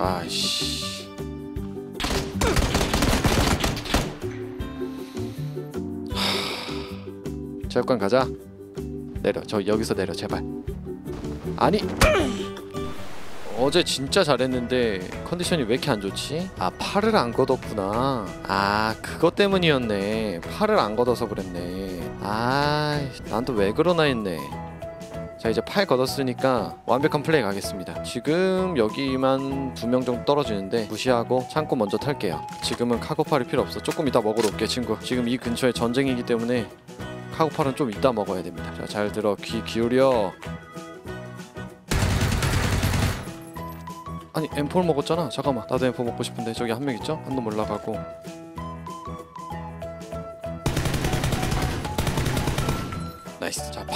아이씨. 하... 체육관 가자. 내려. 저 여기서 내려. 제발. 아니. 어제 진짜 잘했는데 컨디션이 왜 이렇게 안 좋지? 아 팔을 안 걷었구나. 아 그것 때문이었네. 팔을 안 걷어서 그랬네. 아 난 또 왜 그러나 했네 자 이제 팔 걷었으니까 완벽한 플레이 가겠습니다. 지금 여기만 두 명 정도 떨어지는데 무시하고 창고 먼저 탈게요. 지금은 카고팔이 필요 없어. 조금 이따 먹으러 올게 친구. 지금 이 근처에 전쟁이기 때문에 카고팔은 좀 이따 먹어야 됩니다. 자 잘 들어. 귀 기울여. 아니 M4 먹었잖아. 잠깐만. 나도 M4 먹고 싶은데 저기 한 명 있죠? 한 놈 올라가고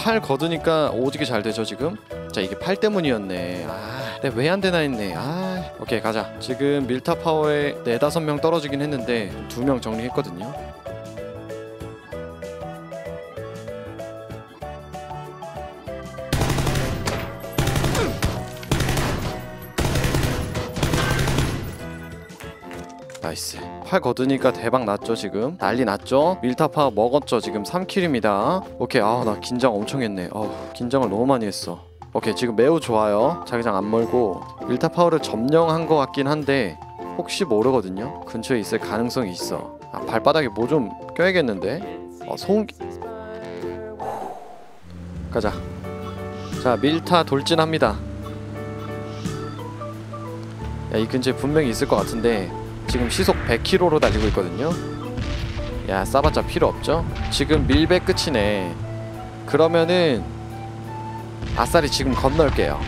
팔 걷으니까 오지게 잘 되죠 지금? 자 이게 팔 때문이었네. 아 내가 왜 안 되나 했네. 아 오케이 가자. 지금 밀타 파워에 네다섯 명 떨어지긴 했는데 두 명 정리했거든요 나이스 팔 걷으니까 대박 났죠 지금? 난리 났죠? 밀타파 먹었죠 지금 3킬입니다. 오케이 아나 긴장 엄청 했네. 어 긴장을 너무 많이 했어. 오케이 지금 매우 좋아요. 자기장 안 멀고. 밀타파워를 점령한 것 같긴 한데 혹시 모르거든요? 근처에 있을 가능성이 있어. 아 발바닥에 뭐 좀 껴야겠는데? 어 소음기 가자. 자 밀타 돌진합니다. 야 이 근처에 분명히 있을 것 같은데 지금 시속 100km로 달리고 있거든요. 야, 싸봤자 필요 없죠? 지금 밀배 끝이네. 그러면은 아싸리 지금 건널게요.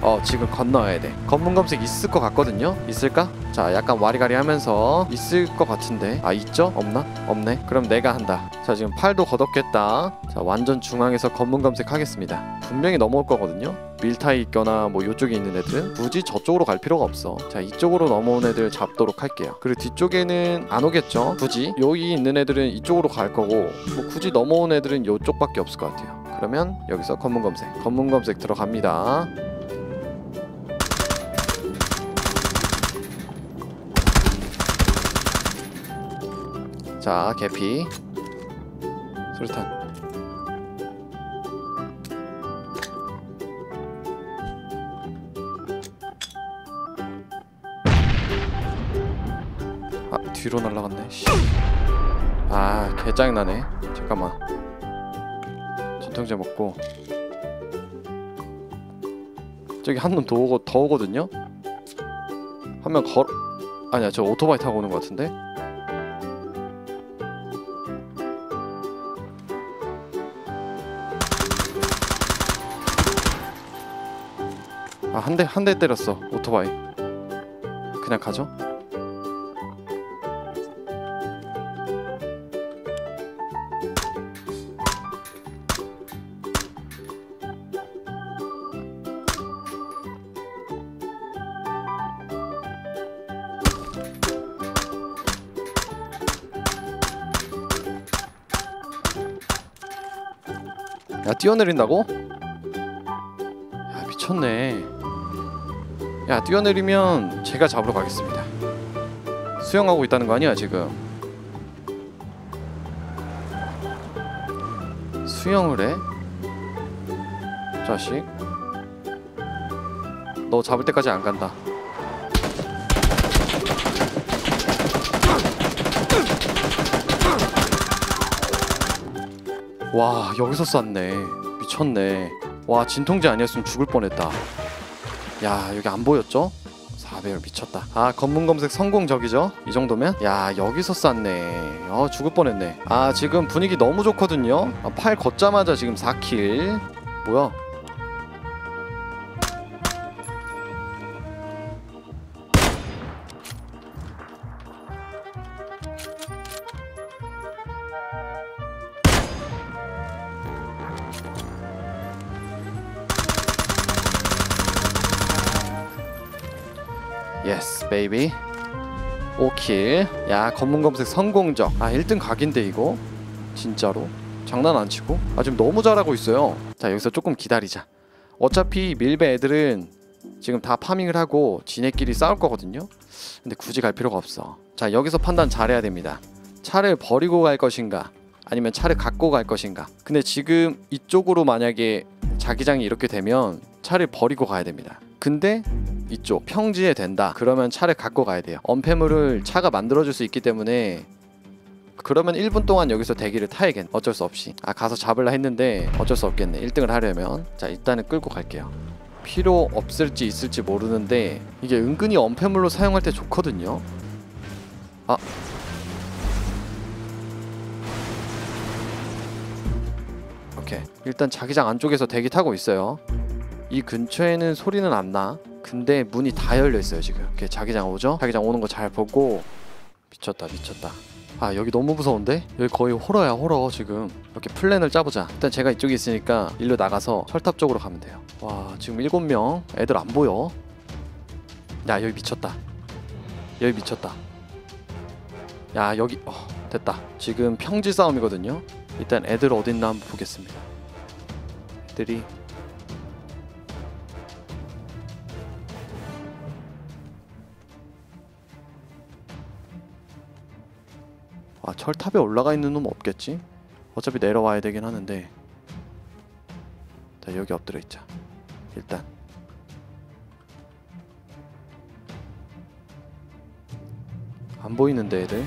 어, 지금 건너야 돼. 검문 검색 있을 것 같거든요. 있을까? 자, 약간 와리가리 하면서 있을 것 같은데. 아, 있죠? 없나? 없네. 그럼 내가 한다. 자, 지금 팔도 걷었겠다. 자, 완전 중앙에서 검문 검색하겠습니다. 분명히 넘어올 거거든요. 밀타에 있거나 뭐 이쪽에 있는 애들은 굳이 저쪽으로 갈 필요가 없어. 자, 이쪽으로 넘어온 애들 잡도록 할게요. 그리고 뒤쪽에는 안 오겠죠? 굳이 여기 있는 애들은 이쪽으로 갈 거고 뭐 굳이 넘어온 애들은 이쪽밖에 없을 것 같아요. 그러면 여기서 검문 검색. 검문 검색 들어갑니다. 자, 개피. 수류탄. 아, 뒤로 날라갔네. 씨. 아, 개짱 나네. 잠깐만. 진통제 먹고. 저기 한 놈 더 오고 더 오거든요. 한 명 걸. 아니야, 저 오토바이 타고 오는 것 같은데. 아, 한 대 한 대 때렸어. 오토바이. 그냥 가죠. 야 뛰어내린다고? 야 미쳤네 야 뛰어내리면 제가 잡으러 가겠습니다. 수영하고 있다는 거 아니야 지금? 수영을 해? 자식. 너 잡을 때까지 안 간다. 와 여기서 쐈네. 미쳤네. 와 진통제 아니었으면 죽을 뻔했다 야 여기 안 보였죠? 4배열 미쳤다 아 검문 검색 성공적이죠? 이 정도면? 야 여기서 쐈네 어 죽을 뻔했네 아 지금 분위기 너무 좋거든요 아, 팔 걷자마자 지금 4킬 뭐야 예스 베이비 5킬 야 검문 검색 성공적 아 1등 각인데 이거 진짜로 장난 안 치고 아 지금 너무 잘하고 있어요 자 여기서 조금 기다리자 어차피 밀배 애들은 지금 다 파밍을 하고 지네끼리 싸울 거거든요. 근데 굳이 갈 필요가 없어. 자 여기서 판단 잘해야 됩니다. 차를 버리고 갈 것인가 아니면 차를 갖고 갈 것인가. 근데 지금 이쪽으로 만약에 자기장이 이렇게 되면 차를 버리고 가야 됩니다. 근데 이쪽 평지에 된다. 그러면 차를 갖고 가야 돼요. 언패물을 차가 만들어줄 수 있기 때문에 그러면 1분 동안 여기서 대기를 타야겠네. 어쩔 수 없이. 아 가서 잡을라 했는데 어쩔 수 없겠네. 1등을 하려면 자 일단은 끌고 갈게요. 필요 없을지 있을지 모르는데 이게 은근히 언패물로 사용할 때 좋거든요. 아 오케이 일단 자기장 안쪽에서 대기 타고 있어요. 이 근처에는 소리는 안 나. 근데 문이 다 열려 있어요 지금. 자기장 오죠? 자기장 오는 거 잘 보고. 미쳤다 미쳤다. 아 여기 너무 무서운데? 여기 거의 호러야 호러 지금. 이렇게 플랜을 짜보자. 일단 제가 이쪽에 있으니까 일로 나가서 철탑 쪽으로 가면 돼요. 와 지금 일곱 명? 애들 안 보여? 야 여기 미쳤다. 여기 미쳤다. 야 여기 어, 됐다. 지금 평지 싸움이거든요? 일단 애들 어딨나 한번 보겠습니다. 애들이 아 철탑에 올라가 있는 놈 없겠지? 어차피 내려와야 되긴 하는데. 자 여기 엎드려 있자. 일단. 안 보이는데 애들?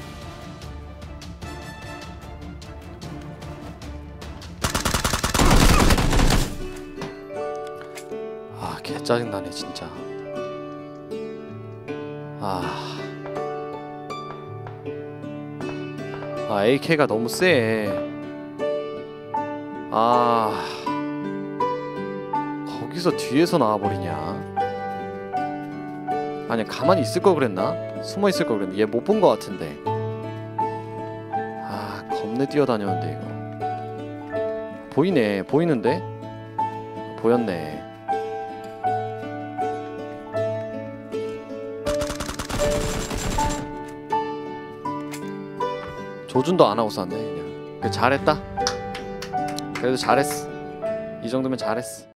아 개 짜증나네 진짜. 아 아 AK가 너무 세. 아 거기서 뒤에서 나와버리냐? 아니 가만히 있을 걸 그랬나? 숨어 있을 걸 그랬나? 얘 못본거 같은데. 아 겁내 뛰어다녔는데 이거. 보이네 보이는데? 보였네. 조준도 안 하고 쐈네 그냥. 그 잘했다. 그래도 잘했어. 이 정도면 잘했어